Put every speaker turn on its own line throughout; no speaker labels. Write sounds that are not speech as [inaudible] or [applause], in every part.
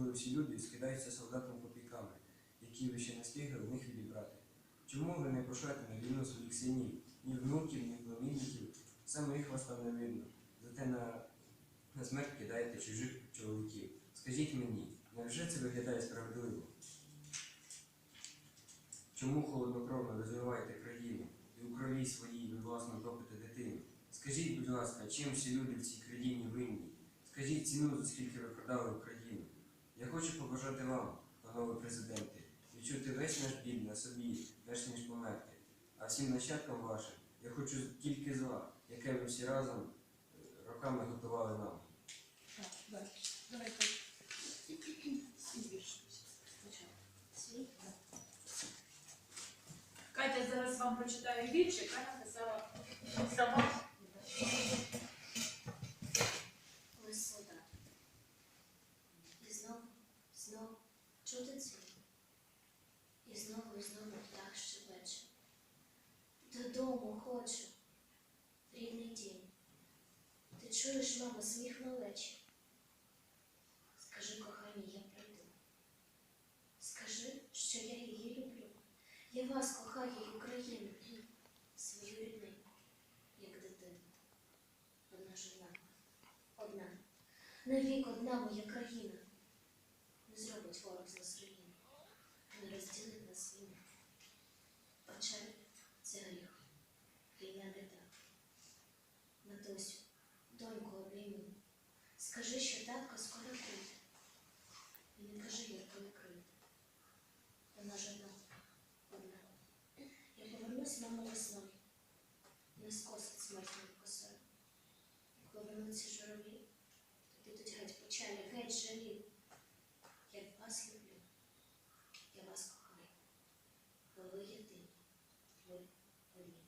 коли всі люди скидаються солдатам копійками, які ви ще не встигли в них відібрати? Чому ви не пошлете на війну своїх синів, ні внуків, ні племінників? Саме їх вас там не видно. Зате на, на смерть кидаєте чужих чоловіків. Скажіть мені, невже це виглядає справедливо? Чому холоднокровно розвиваєте країну і у крові своїй ви власно топите дитину? Скажіть, будь ласка, чим всі люди в цій країні винні? Скажіть ціну, за скільки ви продали Україну. Я хочу побажати вам, панове президенти, відчути весь наш біль на собі, перш ніж померти. А всім нащадкам вашим я хочу тільки зла, яке ви всі разом е, роками готували нам.
Так. Давайте. Катя зараз вам прочитає вірш, яка написала сама.
Висота. І знову, знову чути цвіт. І знову, і знову птах щебече. Додому хочу. Рідний дім. Ти чуєш, мамо, сміх малечі? Скажи, кохані, я прийду. Скажи, що я її люблю. Я вас кохаю, Україну, свою рідненьку, як дитину. Одна жила. Одна. Навік одна моя країна. Не зробить ворог з нас руїни. Не розділить нас війна. Печаль це гріх. Війна не так. Матусю, доньку обійму. Скажи, що татко скоро прийде. І не кажи, як не крити. Вона ж одна. Я повернусь мамо весною. Не скосить смертною косою. Повернуться геть жалі. Я вас люблю, я вас кохаю. Бо ви єдині, ви одні.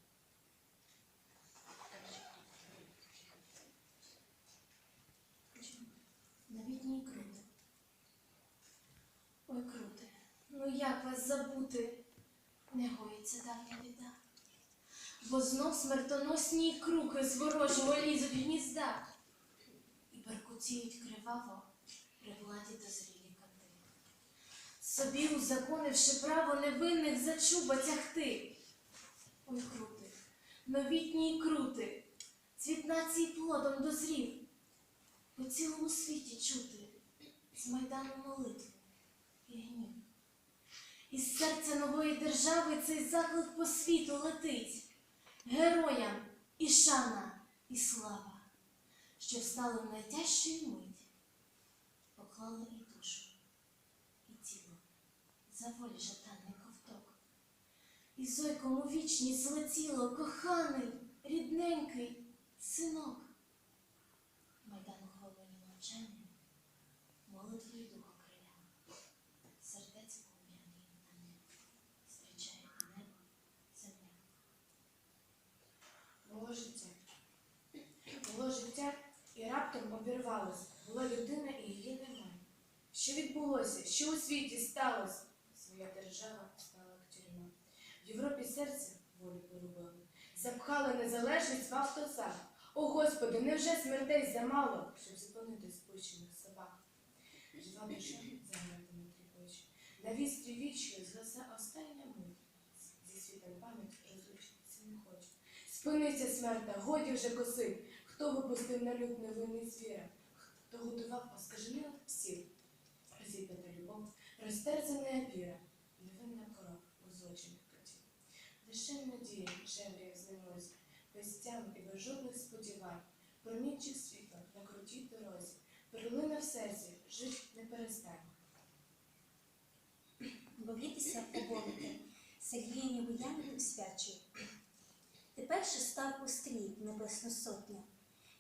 Новітній крути. Ой, крути, ну як вас забути? Не гоїться давня біда. Бо знов смертоносні круки з ворожого лізуть гнізда і беркутіють криваво при владі дозрілі коти. Собі узаконивши право невинних за чуба тягти. Ой, крути, новітній крути, цвіт нації плодом дозрів по цілому світі чути з майдану молитву і гнів. Із серця нової держави цей заклик по світу летить. Героям і шана, і слава, що встали в найтяжчу мить, поклали і душу, і тіло за волі жаданий ковток. І зойком у вічність злетіло коханий, рідненький синок. Майдан охоплені мовчанням, молитвою духа криля, сердець пом'яний вітання, зустрічає небо, земля.
Було життя. Було життя і раптом обірвалося. Була людина. Що відбулося? Що у світі сталося? Своя держава стала як тюрма. В Європі серце волю порубило. Запхали незалежність в автозак. О Господи, невже смертей замало, щоб зупинити спущених собак? Жива душа замертими тріпоче. На вістрі вічної згаса остання мить. Зі світом пам'ять розлучитися не хочу. Спинися, смерта, годі вже коси. Хто випустив на люд невинний звіра? Хто готував оскажених псів? Розтерзана опіра, невинна кров узочених котів. Лише надія жевріє знемось, без тям і без жодних сподівань, промінчик світла на крутій дорозі, перлина в серці, жить не перестань.
Бавлітися поборити, Сергіїні Буянику свячу. Тепер же став пострій небесну сотню,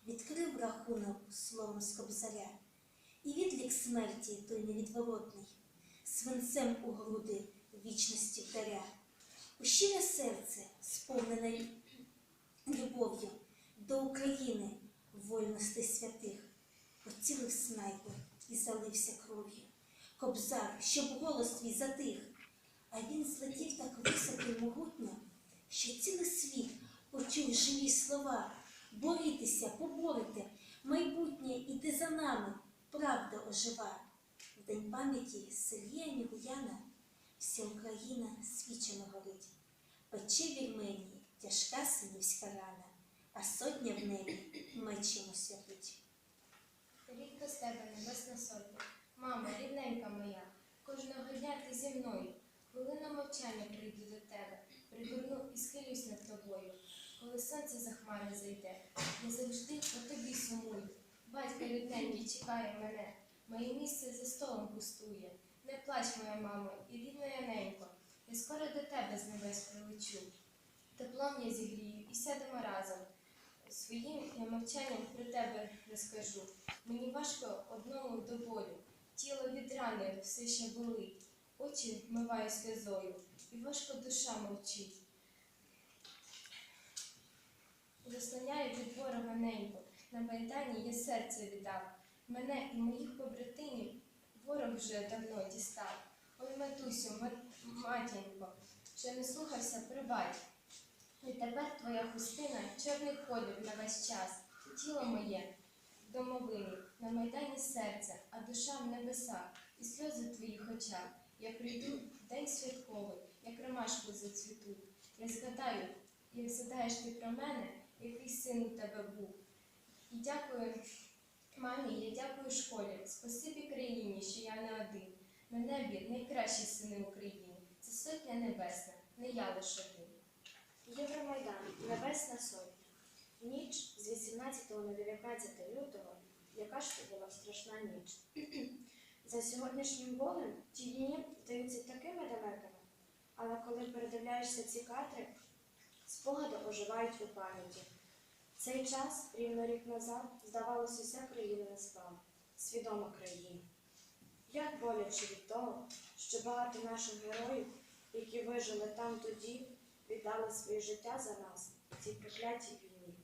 відкрив рахунок словом з кобзаря, і відлік смерті той невідворотний, свинцем у груди вічності вдаря. У щире серце, сповнене любов'ю до України, вольностей святих, поцілив снайпер і залився кров'ю. Кобзар, щоб голос твій затих, а він злетів так високо й могутньо, що цілий світ почув живі слова. Борітеся, поборете, майбутнє іде за нами, правда ожива. День пам'яті Сергія Нігуяна вся Україна свічами горить. Пече вільмені тяжка синівська рана, а сотня в небі мечем освятить.
Рідко з тебе небесна сотня, мама, рідненька моя, кожного дня ти зі мною. Хвилина мовчання прийду до тебе, пригорну і схилюсь над тобою. Коли сонце за хмари зайде, я завжди по тобі сумую. Батько рідненький чекає мене, моє місце за столом пустує. Не плач, моя мамо, і рідна Яненько, я скоро до тебе з небес прилечу. Теплом я зігрію і сядемо разом. Своїм я мовчанням про тебе розкажу. Мені важко одному до болю, тіло від рани все ще болить, очі вмиваю сльозою, і важко душа мовчить. Заслоняю від ворога ненько, на майдані я серце віддав. Мене і моїх побратимів ворог вже давно дістав. Ой, матусю, мат- матінко, що не слухався, прибач. І тепер твоя хустина чорний колір на весь час, тіло моє в домовині, на майдані серця, а душа в небесах, і сльози в твоїх очах. Я прийду в день святковий, як ромашку зацвіту. Я згадаю, як згадаєш ти про мене, який син у тебе був. І дякую мамі, я дякую школі, спасибі країні, що я не один. На небі найкращі сини України. Це сотня небесна, не я лише один.
Євромайдан, Небесна Сотня. Ніч з 18 на 19 лютого, яка ж то була страшна ніч. [clears throat] За сьогоднішнім болем ті дні здаються такими далекими, але коли передивляєшся ці кадри, спогади оживають у пам'яті. Цей час, рівно рік назад, здавалося, вся країна не спала, свідома країна. Як боляче від того, що багато наших героїв, які вижили там тоді, віддали своє життя за нас у цій проклятій війні.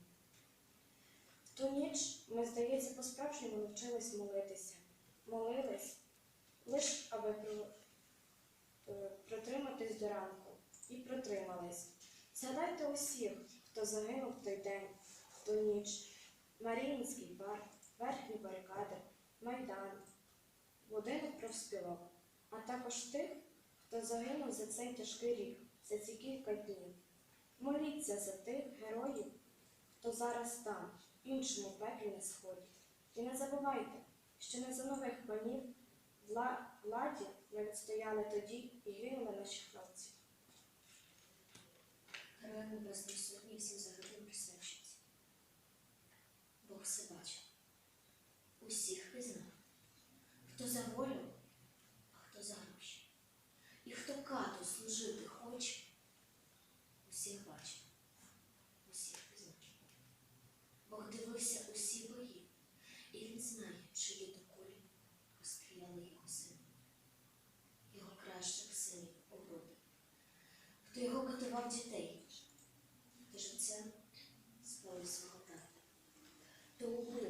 В ту ніч ми, здається, по-справжньому навчились молитися. Молились лише аби е, протриматись до ранку. І протримались. Згадайте усіх, хто загинув в той день, ту. Маріїнський парк, верхні барикади, Майдан, будинок профспілок, а також тих, хто загинув за цей тяжкий рік, за ці кілька днів. Моліться за тих героїв, хто зараз там, іншому пеклі на сході. І не забувайте, що не за нових панів вла- владі ми відстояли тоді і гинули наші хлопці.
Героям Небесної Сотні всім загиблим присвячується. Все бачив. Усіх пізнав. Хто за волю, а хто за гроші. І хто кату служити хоче, усіх бачив, усіх пізнав. Бог дивився усі бої, і він знає, чиї до кулі розстріляли його сина, його кращих синів у хто його катував дітей,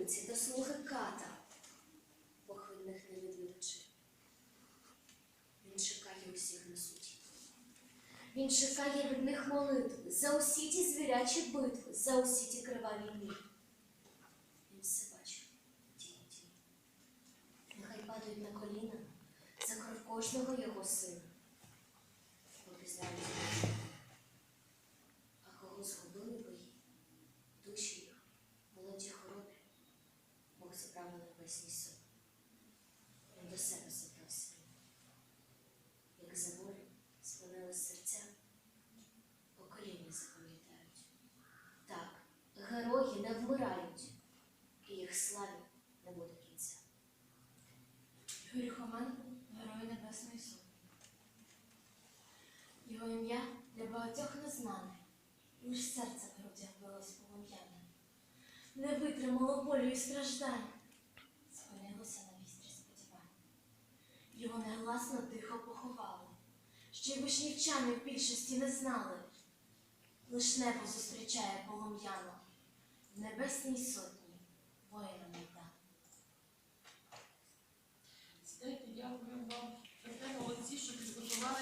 убивці, то слуги ката, від не відвідачив. Він чекає усіх на суді. Він чекає від них молитви за усі ті звірячі битви, за усі ті криваві дні. Він все бачив, ті ті. Нехай падають на коліна за кров кожного його сина. Попізнають а кого згубили бої, душі їх, молоді хоробрі, Бог забрав на небесній суд. Він до себе забрав сина. Як за волю спинили серця, покоління запам'ятають. Так, герої не вмирають, і їх славі не буде кінця.
Юрій Хоменко, Герой Небесної Сотні. Його ім'я для багатьох незнане, лиш серце в грудях билось полум'яне. Не витримало болю і страждань, спинилося на вістрі сподівань. Його негласно тихо поховали, ще й вишнівчани в більшості не знали. Лиш небо зустрічає полум'яно в небесній сотні воїна Майдану.
Дякую вам за те молодці, що підготувалися.